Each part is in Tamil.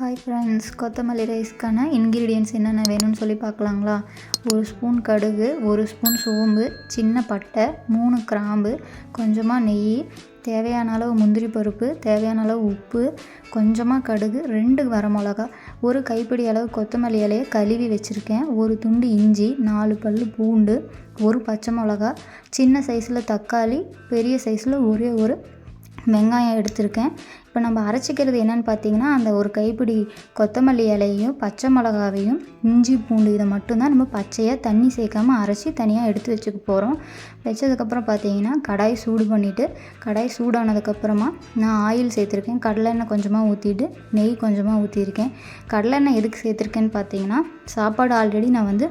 ஹாய் ஃப்ரெண்ட்ஸ் கொத்தமல்லி ரைஸ்க்கான இன்க்ரீடியன்ஸ் என்னென்ன வேணும்னு சொல்லி பார்க்கலாங்களா? ஒரு ஸ்பூன் கடுகு ஒரு ஸ்பூன் சோம்பு சின்ன பட்டை மூணு கிராம்பு கொஞ்சமாக நெய் தேவையான அளவு முந்திரி பருப்பு தேவையான அளவு உப்பு கொஞ்சமாக கடுகு ரெண்டு வரமிளகா ஒரு கைப்பிடி அளவு கொத்தமல்லி இலையை கழுவி வச்சுருக்கேன். ஒரு துண்டு இஞ்சி நாலு பல் பூண்டு ஒரு பச்சை மிளகா சின்ன சைஸில் தக்காளி பெரிய சைஸில் ஒரே ஒரு வெங்காயம் எடுத்திருக்கேன். இப்போ நம்ம அரைச்சிக்கிறது என்னென்னு பார்த்தீங்கன்னா அந்த ஒரு கைப்பிடி கொத்தமல்லி இலையையும் பச்சை மிளகாவையும் இஞ்சி பூண்டு இதை மட்டும்தான் நம்ம பச்சையாக தண்ணி சேர்க்காமல் அரைச்சி தனியாக எடுத்து வச்சுக்க போகிறோம் வச்சதுக்கப்புறம் பார்த்தீங்கன்னா கடாய் சூடு பண்ணிவிட்டு கடாய் சூடானதுக்கப்புறமா நான் ஆயில் சேர்த்துருக்கேன். கடலெண்ணெய் கொஞ்சமாக ஊற்றிட்டு நெய் கொஞ்சமாக ஊற்றிருக்கேன் கடலெண்ணெய் எதுக்கு சேர்த்துருக்கேன்னு பார்த்தீங்கன்னா சாப்பாடு ஆல்ரெடி நான் வந்து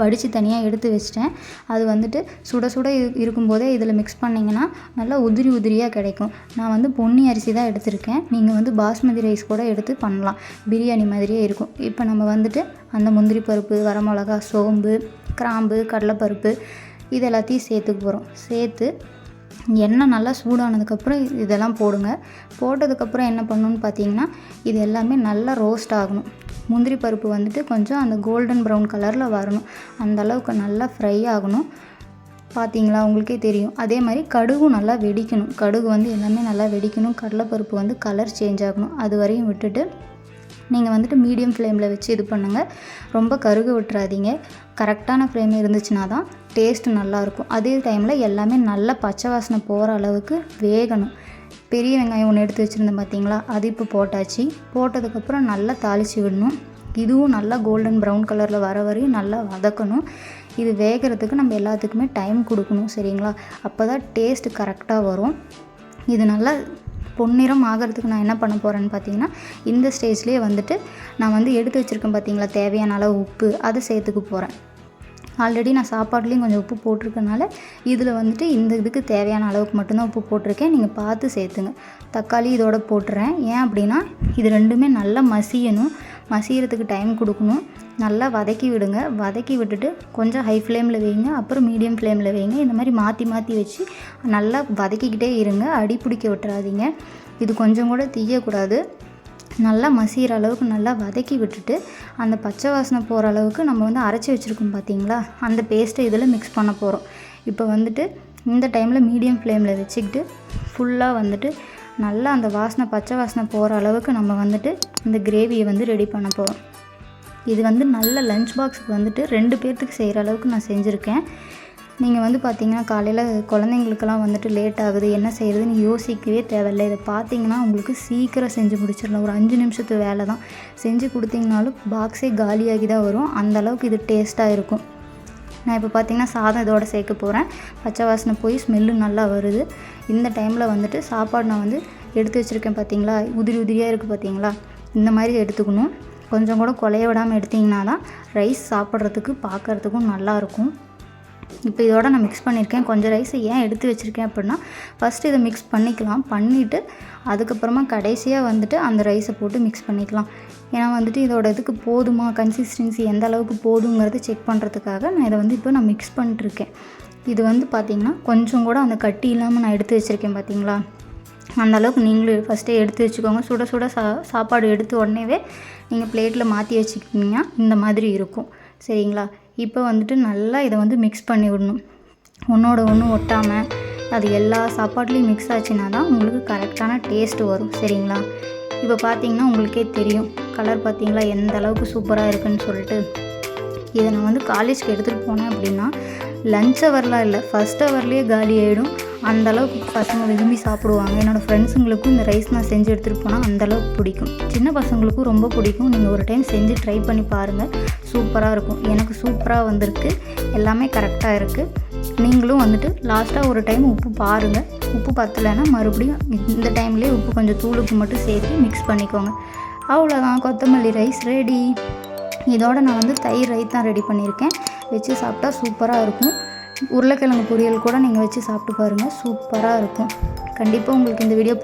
வடித்து தனியாக எடுத்து வச்சிட்டேன். அது வந்துட்டு சுட சுட இருக்கும்போதே இதில் மிக்ஸ் பண்ணிங்கன்னா நல்லா உதிரி உதிரியாக கிடைக்கும். நான் வந்து பொன்னி அரிசி தான் எடுத்திருக்கேன். நீங்கள் வந்து பாஸ்மதி ரைஸ் கூட எடுத்து பண்ணலாம். பிரியாணி மாதிரியே இருக்கும். இப்போ நம்ம வந்துட்டு அந்த முந்திரி பருப்பு வரமிளகா சோம்பு கிராம்பு கடலைப்பருப்பு இது எல்லாத்தையும் சேர்த்துக்க போகிறோம் சேர்த்து எண்ணெய் நல்லா சூடானதுக்கப்புறம் இதெல்லாம் போடுங்க. போட்டதுக்கப்புறம் என்ன பண்ணணுன்னு பார்த்தீங்கன்னா இது எல்லாமே நல்லா ரோஸ்ட் ஆகணும். முந்திரி பருப்பு வந்துட்டு கொஞ்சம் அந்த கோல்டன் ப்ரௌன் கலரில் வரணும். அந்த அளவுக்கு நல்லா ஃப்ரை ஆகணும். பார்த்தீங்களா உங்களுக்கே தெரியும். அதே மாதிரி கடுகும் நல்லா வெடிக்கணும். கடுகு வந்து எல்லாமே நல்லா வெடிக்கணும். கடலைப்பருப்பு வந்து கலர் சேஞ்ச் ஆகணும். அது வரையும் விட்டுட்டு நீங்கள் வந்துட்டு மீடியம் ஃப்ளேமில் வச்சு இது பண்ணுங்கள் ரொம்ப கருகு விட்டுறாதீங்க. கரெக்டான ஃப்ளேம் இருந்துச்சுன்னா தான் டேஸ்ட்டு நல்லாயிருக்கும் அதே டைமில் எல்லாமே நல்லா பச்சை வாசனை போகிற அளவுக்கு வேகணும். பெரிய வெங்காயம் ஒன்று எடுத்து வச்சுருந்தேன் பார்த்தீங்களா அது இப்போ போட்டாச்சு. போட்டதுக்கப்புறம் நல்லா தாளித்து விடணும். இதுவும் நல்லா கோல்டன் ப்ரௌன் கலரில் வர வரையும் நல்லா வதக்கணும். இது வேகிறதுக்கு நம்ம எல்லாத்துக்குமே டைம் கொடுக்கணும் சரிங்களா? அப்போ தான் டேஸ்ட் கரெக்டாக வரும். இது நல்லா பொன்னிறம் ஆகிறதுக்கு நான் என்ன பண்ண போகிறேன்னு பார்த்தீங்கன்னா இந்த ஸ்டேஜ்லேயே வந்துட்டு நான் வந்து எடுத்து வச்சுருக்கேன் பார்த்தீங்களா தேவையான அளவு உப்பு அதை சேர்த்துக்க போகிறேன் ஆல்ரெடி நான் சாப்பாட்லேயும் கொஞ்சம் உப்பு போட்டிருக்கனால இதில் வந்துட்டு இந்த இதுக்கு தேவையான அளவுக்கு மட்டும்தான் உப்பு போட்டிருக்கேன். நீங்கள் பார்த்து சேர்த்துங்க. தக்காளி இதோட போட்டுறேன். ஏன் அப்படின்னா இது ரெண்டுமே நல்லா மசியணும். மசியறதுக்கு டைம் கொடுக்கணும். நல்லா வதக்கி விடுங்க. வதக்கி விட்டுட்டு கொஞ்சம் ஹை ஃப்ளேமில் வைங்க. அப்புறம் மீடியம் ஃப்ளேமில் வைங்க. இந்த மாதிரி மாற்றி மாற்றி வச்சு நல்லா வதக்கிக்கிட்டே இருங்க. அடி பிடிக்க விட்டுறாதீங்க. இது கொஞ்சம் கூட தீயக்கூடாது. நல்லா மசிகிற அளவுக்கு நல்லா வதக்கி விட்டுட்டு அந்த பச்சை வாசனை போகிற அளவுக்கு நம்ம வந்து அரைச்சி வச்சுருக்கோம் பார்த்தீங்களா அந்த பேஸ்ட்டை இதில் மிக்ஸ் பண்ண போகிறோம் இப்போ வந்துட்டு இந்த டைமில் மீடியம் ஃப்ளேமில் வச்சுக்கிட்டு ஃபுல்லாக வந்துட்டு நல்லா அந்த வாசனை பச்சை வாசனை போகிற அளவுக்கு நம்ம வந்துட்டு இந்த கிரேவியை வந்து ரெடி பண்ண போகிறோம் இது வந்து நல்ல லஞ்ச் பாக்ஸுக்கு வந்துட்டு ரெண்டு பேர்த்துக்கு செய்கிற அளவுக்கு நான் செஞ்சுருக்கேன். நீங்கள் வந்து பார்த்தீங்கன்னா காலையில் குழந்தைங்களுக்கெல்லாம் வந்துட்டு லேட் ஆகுது என்ன செய்கிறதுன்னு யோசிக்கவே தேவையில்லை. இதை பார்த்தீங்கன்னா உங்களுக்கு சீக்கிரம் செஞ்சு முடிச்சிடலாம். ஒரு அஞ்சு நிமிஷத்து வேலை தான். செஞ்சு கொடுத்தீங்கனாலும் பாக்ஸே காலியாகி தான் வரும். அந்த அளவுக்கு இது டேஸ்ட்டாக இருக்கும். நான் இப்போ பார்த்தீங்கன்னா சாதம் இதோட சேர்க்க போகிறேன் பச்சை வாசனை போய் ஸ்மெல்லு நல்லா வருது. இந்த டைமில் வந்துட்டு சாப்பாடு நான் வந்து எடுத்து வச்சுருக்கேன் பார்த்தீங்களா உதிரி உதிரியாக இருக்குது பார்த்தீங்களா இந்த மாதிரி எடுத்துக்கணும். கொஞ்சம் கூட குலைய விடாமல் எடுத்திங்கன்னா தான் ரைஸ் சாப்பிட்றதுக்கு பார்க்குறதுக்கும் நல்லாயிருக்கும் இப்போ இதோட நான் மிக்ஸ் பண்ணியிருக்கேன். கொஞ்சம் ரைஸை ஏன் எடுத்து வச்சுருக்கேன் அப்படின்னா ஃபஸ்ட்டு இதை மிக்ஸ் பண்ணிக்கலாம். பண்ணிவிட்டு அதுக்கப்புறமா கடைசியாக வந்துட்டு அந்த ரைஸை போட்டு மிக்ஸ் பண்ணிக்கலாம். ஏன்னா வந்துட்டு இதோட இதுக்கு போதுமா? கன்சிஸ்டன்சி எந்த அளவுக்கு போதுங்கிறத செக் பண்ணுறதுக்காக நான் இதை வந்து இப்போ நான் மிக்ஸ் பண்ணிட்டுருக்கேன். இது வந்து பார்த்திங்கன்னா கொஞ்சம் கூட அந்த கட்டி இல்லாமல் நான் எடுத்து வச்சுருக்கேன் பார்த்தீங்களா? அந்த அளவுக்கு நீங்களும் ஃபஸ்ட்டே எடுத்து வச்சுக்கோங்க. சுட சுட சா சாப்பாடு எடுத்து உடனேவே நீங்கள் பிளேட்டில் மாற்றி வச்சுக்கிட்டிங்கன்னா இந்த மாதிரி இருக்கும். சரிங்களா? இப்போ வந்துட்டு நல்லா இதை வந்து மிக்ஸ் பண்ணி விடணும். ஒன்றோட ஒன்று ஒட்டாமல் அது எல்லா சாப்பாட்லேயும் மிக்ஸ் ஆச்சுன்னா தான் உங்களுக்கு கரெக்டான டேஸ்ட்டு வரும். சரிங்களா? இப்போ பார்த்தீங்கன்னா உங்களுக்கே தெரியும். கலர் பார்த்தீங்களா? எந்த அளவுக்கு சூப்பராக இருக்குன்னு சொல்லிட்டு. இதை நான் வந்து காலேஜ்க்கு எடுத்துகிட்டு போனேன் அப்படின்னா லஞ்ச் ஹவர்லாம் இல்லை. ஃபஸ்ட் ஹவர்லேயே காலி ஆகிடும் அந்தளவுக்கு பசங்க விரும்பி சாப்பிடுவாங்க. என்னோடய ஃப்ரெண்ட்ஸுங்களுக்கும் இந்த ரைஸ் நான் செஞ்சு எடுத்துகிட்டு போனால் அந்தளவுக்கு பிடிக்கும். சின்ன பசங்களுக்கும் ரொம்ப பிடிக்கும். நீங்கள் ஒரு டைம் செஞ்சு ட்ரை பண்ணி பாருங்கள் சூப்பராக இருக்கும். எனக்கு சூப்பராக வந்திருக்கு. எல்லாமே கரெக்டாக இருக்குது நீங்களும் வந்துட்டு லாஸ்ட்டாக ஒரு டைம் உப்பு பாருங்கள் உப்பு பத்தலைன்னா மறுபடியும் இந்த டைம்லேயே உப்பு கொஞ்சம் தூளுக்கு மட்டும் சேர்த்து மிக்ஸ் பண்ணிக்கோங்க. அவ்வளோதான் கொத்தமல்லி ரைஸ் ரெடி இதோட நான் வந்து தயிர் ரைஸ் தான் ரெடி பண்ணியிருக்கேன். வச்சு சாப்பிட்டா சூப்பராக இருக்கும். உருளைக்கிழங்கு பொரியல் கூட நீங்கள் வச்சு சாப்பிட்டு பாருங்கள் சூப்பராக இருக்கும். கண்டிப்பாக உங்களுக்கு இந்த வீடியோ